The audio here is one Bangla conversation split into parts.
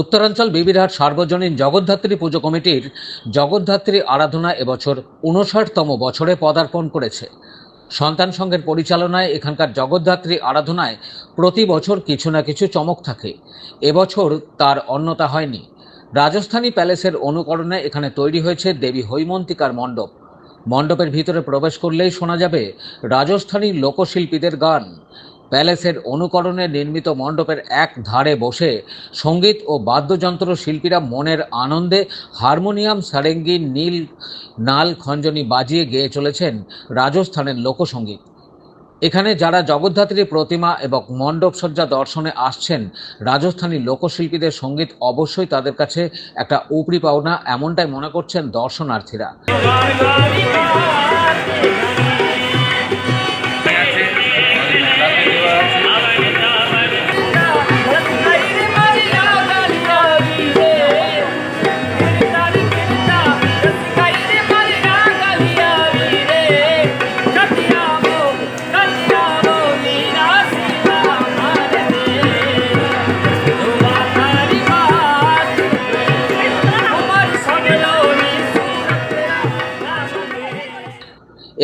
উত্তরাঞ্চল বিবিরহাট সার্বজনীন জগদ্ধাত্রী পুজো কমিটির জগদ্ধাত্রী আরাধনা এবছর উনষাটতম বছরে পদার্পণ করেছে। সন্তান সংঘের পরিচালনায় এখানকার জগদ্ধাত্রী আরাধনায় প্রতি বছর কিছু না কিছু চমক থাকে। এবছর তার অন্যতা হয়নি। রাজস্থানী প্যালেসের অনুকরণে এখানে তৈরি হয়েছে দেবী হৈমন্তিকার মণ্ডপ। মণ্ডপের ভিতরে প্রবেশ করলেই শোনা যাবে রাজস্থানী লোকশিল্পীদের গান। প্যালেসের অনুকরণে নির্মিত মণ্ডপের এক ধারে বসে সংগীত ও বাদ্যযন্ত্র শিল্পীরা মনের আনন্দে হারমোনিয়াম, সারেঙ্গি, নীল, নাল খঞ্জনি বাজিয়ে গেয়ে চলেছেন রাজস্থানের লোকসঙ্গীত। এখানে যারা জগদ্ধাত্রী প্রতিমা এবং মণ্ডপ সজ্জা দর্শনে আসছেন, রাজস্থানী লোকশিল্পীদের সংগীত অবশ্যই তাদের কাছে একটা উপরি পাওনা এমনটাই মনে করছেন দর্শনার্থীরা।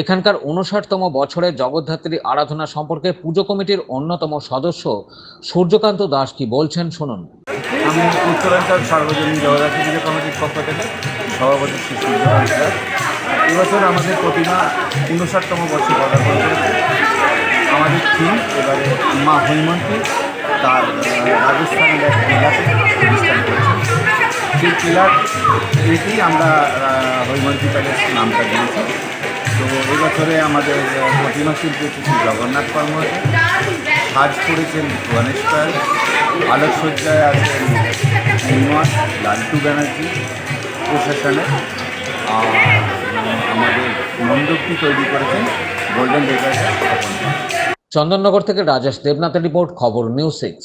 এখানকার উনষাটতম বছরে জগদ্ধাত্রী আরাধনা সম্পর্কে পুজো কমিটির অন্যতম সদস্য সূর্যকান্ত দাস কি বলছেন শুনুন। আমি উত্তরাঞ্চল সার্বজনীন জগদ্ধাত্রী পুজো কমিটির পক্ষ থেকে সভাপতি শ্রী সূর্যকান্ত। এবছর আমাদের প্রতিমা উনষাটতম বছর পদার্পণ করেছে। আমাদের থিম এবারে মা হৈমন্তী তার রাজস্থানের এক জেলাতে করেছে। সেই জেলার এটি আমরা হৈমন্তী প্যালেস নামটা দিয়েছি। তো এবছরে আমাদের প্রতিমা শিল্পী শ্রী জগন্নাথ কর্মকার সাজ করেছেন গণেশ পাল আলোকসজ্জায় আছেন শ্রীনিবাস লালটু ব্যানার্জি প্রশাসনে। আর আমাদের মণ্ডপটি তৈরি করেছেন গোল্ডেন ডেকার্সের চন্দননগর থেকে রাজেশ দেবনাথের রিপোর্ট, খবর নিউজ সিক্স।